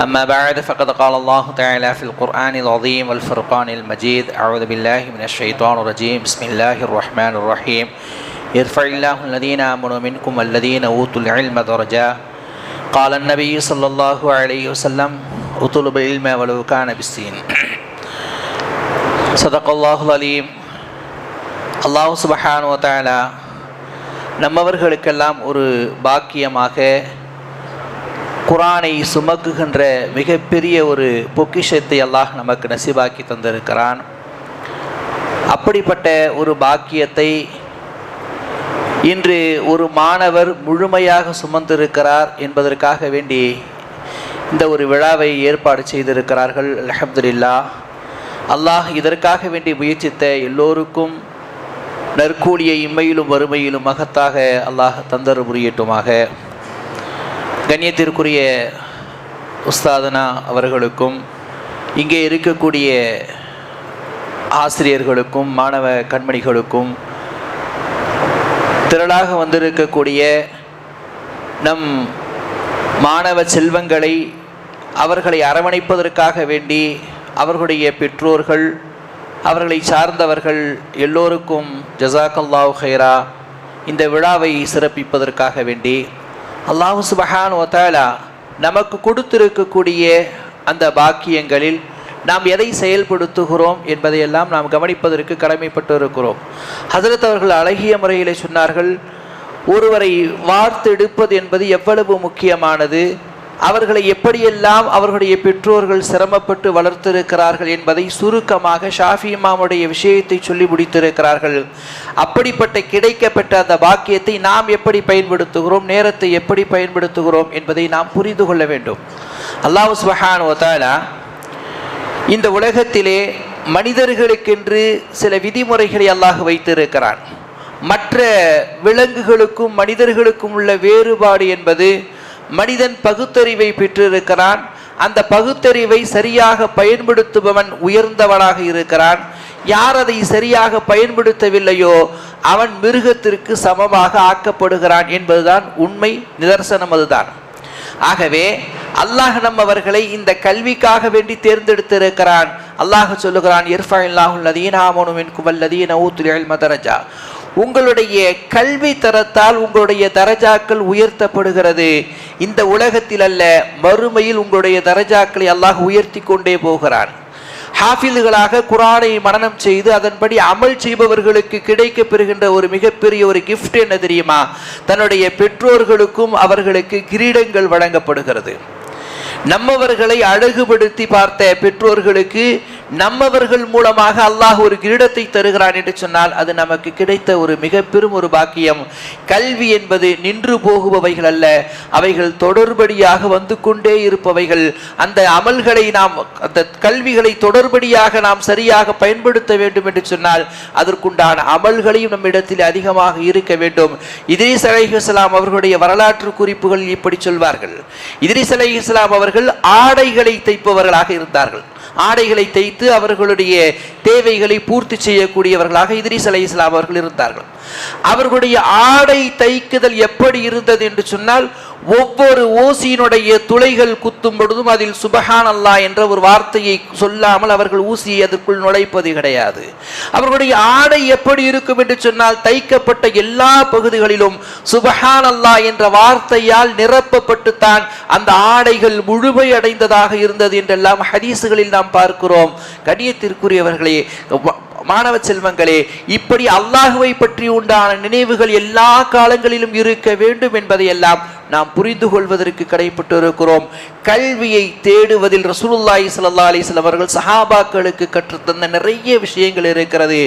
أما بعد فقد قال الله تعالى في القرآن العظيم والفرقان المجيد أعوذ بالله من الشيطان الرجيم بسم الله الرحمن الرحيم يرفع الله الذين آمنوا منكم والذين أوتوا العلم درجات قال النبي صلى الله عليه وسلم اطلب العلم ولو كان بالسين சதகல்லாஹுல் அலீம் அல்லாஹ் சுபஹானு தாலா நம்மவர்களுக்கெல்லாம் ஒரு பாக்கியமாக குரானை சுமக்குகின்ற மிகப்பெரிய ஒரு பொக்கிஷத்தை அல்லாஹ் நமக்கு நசிபாக்கி தந்திருக்கிறான். அப்படிப்பட்ட ஒரு பாக்கியத்தை இன்று ஒரு மாணவர் முழுமையாக சுமந்திருக்கிறார் என்பதற்காக வேண்டி இந்த ஒரு விழாவை ஏற்பாடு செய்திருக்கிறார்கள். அல்ஹம்துலில்லா அல்லாஹ் இதற்காக வேண்டி முயற்சித்த எல்லோருக்கும் நற்கூலியை இம்மையிலும் வறுமையிலும் மகத்தாக அல்லாஹ் தந்தர் புரியட்டுமாக. கண்ணியத்திற்குரிய உஸ்தாதனா அவர்களுக்கும் இங்கே இருக்கக்கூடிய ஆசிரியர்களுக்கும் மாணவ கண்மணிகளுக்கும் திரளாக வந்திருக்கக்கூடிய நம் மாணவ செல்வங்களை அவர்களை அரவணைப்பதற்காக வேண்டி அவர்களுடைய பெற்றோர்கள் அவர்களை சார்ந்தவர்கள் எல்லோருக்கும் ஜசாக்கல்லாஹ் ஹைரா இந்த விழாவை சிறப்பிப்பதற்காக வேண்டி அல்லாஹு சுபஹான் ஒத்தாலா நமக்கு கொடுத்திருக்கக்கூடிய அந்த பாக்கியங்களில் நாம் எதை செயல்படுத்துகிறோம் என்பதையெல்லாம் நாம் கவனிப்பதற்கு கடமைப்பட்டு இருக்கிறோம் ஹசரத் அவர்கள் அழகிய முறையில் சொன்னார்கள் ஒருவரை வார்த்தெடுப்பது என்பது எவ்வளவு முக்கியமானது அவர்களை எப்படியெல்லாம் அவர்களுடைய பெற்றோர்கள் சிரமப்பட்டு வளர்த்திருக்கிறார்கள் என்பதை சுருக்கமாக ஷாஃபி இமாமுடைய விஷயத்தை சொல்லி முடித்திருக்கிறார்கள். அப்படிப்பட்ட கிடைக்கப்பட்ட அந்த பாக்கியத்தை நாம் எப்படி பயன்படுத்துகிறோம் நேரத்தை எப்படி பயன்படுத்துகிறோம் என்பதை நாம் புரிந்து கொள்ள வேண்டும். அல்லாஹ் சுஹான் ஒத்தாலா இந்த உலகத்திலே மனிதர்களுக்கென்று சில விதிமுறைகளை அல்லாஹ் வைத்திருக்கிறான். மற்ற விலங்குகளுக்கும் மனிதர்களுக்கும் உள்ள வேறுபாடு என்பது மனிதன் பகுத்தறிவை பெற்றிருக்கிறான். அந்த பகுத்தறிவை சரியாக பயன்படுத்துபவன் உயர்ந்தவனாக இருக்கிறான். யார் அதை சரியாக பயன்படுத்தவில்லையோ அவன் மிருகத்திற்கு சமமாக ஆக்கப்படுகிறான் என்பதுதான் உண்மை நிதர்சனம் அதுதான். ஆகவே அல்லாஹ் நம் அவர்களை இந்த கல்விக்காக வேண்டி தேர்ந்தெடுத்திருக்கிறான். அல்லாஹ் சொல்லுகிறான் இர்ஃபா இல்லாஹுல் குவல் குவல்லதீன ஊத்துலியல் மதரஜா. உங்களுடைய கல்வி தரத்தால் உங்களுடைய தரஜாக்கள் உயர்த்தப்படுகிறது. இந்த உலகத்தில் அல்ல மறுமையில் உங்களுடைய தரஜாக்களை அல்லாஹ் உயர்த்தி கொண்டே போகிறான். ஹாஃபில்களாக குரானை மனனம் செய்து அதன்படி அமல் செய்பவர்களுக்கு கிடைக்க பெறுகின்ற ஒரு மிகப்பெரிய ஒரு கிஃப்ட் என்ன தெரியுமா? தன்னுடைய பெற்றோர்களுக்கும் அவர்களுக்கு கிரீடங்கள் வழங்கப்படுகிறது. நம்மவர்களை அழகுபடுத்தி பார்த்த பெற்றோர்களுக்கு நம்மவர்கள் மூலமாக அல்லாஹ் ஒரு கிரீடத்தை தருகிறான் என்று சொன்னால் அது நமக்கு கிடைத்த ஒரு மிக பெரும் ஒரு பாக்கியம். கல்வி என்பது நின்று போகுபவைகள் அல்ல. அவைகள் தொடர்படியாக வந்து கொண்டே இருப்பவைகள். அந்த அமல்களை நாம் அந்த கல்விகளை தொடர்படியாக நாம் சரியாக பயன்படுத்த வேண்டும் என்று சொன்னால் அதற்குண்டான அமல்களையும் நம்மிடத்தில் அதிகமாக இருக்க வேண்டும். இதிரிஸ் அலைஹிஸ்லாம் அவர்களுடைய வரலாற்று குறிப்புகள் இப்படி சொல்வார்கள். இதிரிஸ் அலைஹிஸ்லாம் அவர்கள் ஆடைகளை தைப்பவர்களாக இருந்தார்கள். ஆடைகளை தைத்து அவர்களுடைய தேவைகளை பூர்த்தி செய்யக்கூடியவர்களாக இதிரிஸ் அலை இஸ்லாம் அவர்கள் இருந்தார்கள். அவர்களுடைய ஆடை தைக்குதல் எப்படி இருந்தது என்று சொன்னால் ஒவ்வொரு ஊசியினுடைய துளைகள் குத்தும் பொழுதும் அதில் சுபஹான் அல்லா என்ற ஒரு வார்த்தையை சொல்லாமல் அவர்கள் ஊசியை அதற்குள் நுழைப்பது கிடையாது. அவர்களுடைய ஆடை எப்படி இருக்கும் என்று சொன்னால் தைக்கப்பட்ட எல்லா பகுதிகளிலும் சுபஹான் அல்லா என்ற வார்த்தையால் நிரப்பப்பட்டு தான் அந்த ஆடைகள் முழுமையடைந்ததாக இருந்தது என்றெல்லாம் ஹதீசுகளில் நாம் பார்க்கிறோம். கடியத்திற்குரியவர்களே மாணவ செல்வங்களே இப்படி அல்லாஹுவை பற்றி உண்டான நினைவுகள் எல்லா காலங்களிலும் இருக்க வேண்டும் என்பதையெல்லாம் நாம் புரிந்து கொள்வதற்கு கடைப்பட்டு இருக்கிறோம் கல்வியை தேடுவதில் ரசூலுல்லாஹி சல்லா அலைஹி அவர்கள் சஹாபாக்களுக்கு கற்றுத்தந்த நிறைய விஷயங்கள் இருக்கிறது.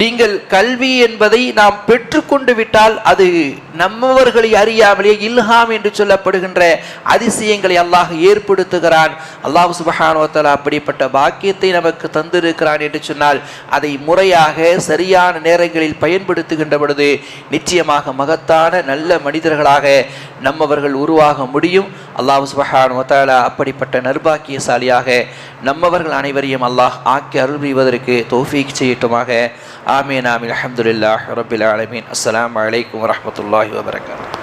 நீங்கள் கல்வி என்பதை நாம் பெற்றுக்கொண்டு விட்டால் அது நம்மவர்களை அறியாமலே இல்ஹாம் என்று சொல்லப்படுகின்ற அதிசயங்களை அல்லாஹ் ஏற்படுத்துகிறான். அல்லாஹ் சுபஹானு அப்படிப்பட்ட பாக்கியத்தை நமக்கு தந்திருக்கிறான் என்று சொன்னால் அதை முறையாக சரியான நேரங்களில் பயன்படுத்துகின்ற பொழுது நிச்சயமாக மகத்தான நல்ல மனிதர்களாக நம்மவர்கள் உருவாக முடியும். அல்லாஹ் சுபஹான் முத்தாலா அப்படிப்பட்ட நர்பாக்கியசாலியாக நம்மவர்கள் அனைவரையும் அல்லாஹ் ஆக்கி அருள் புரிவதற்கு செய்யட்டுமாக. ஆமீன் ஆமீன். அஹமதுல்லா ரபில் ஆலமீன். அஸ்லாம் அலைக்கும் வரமத்துல்லாஹி வபரகாத்.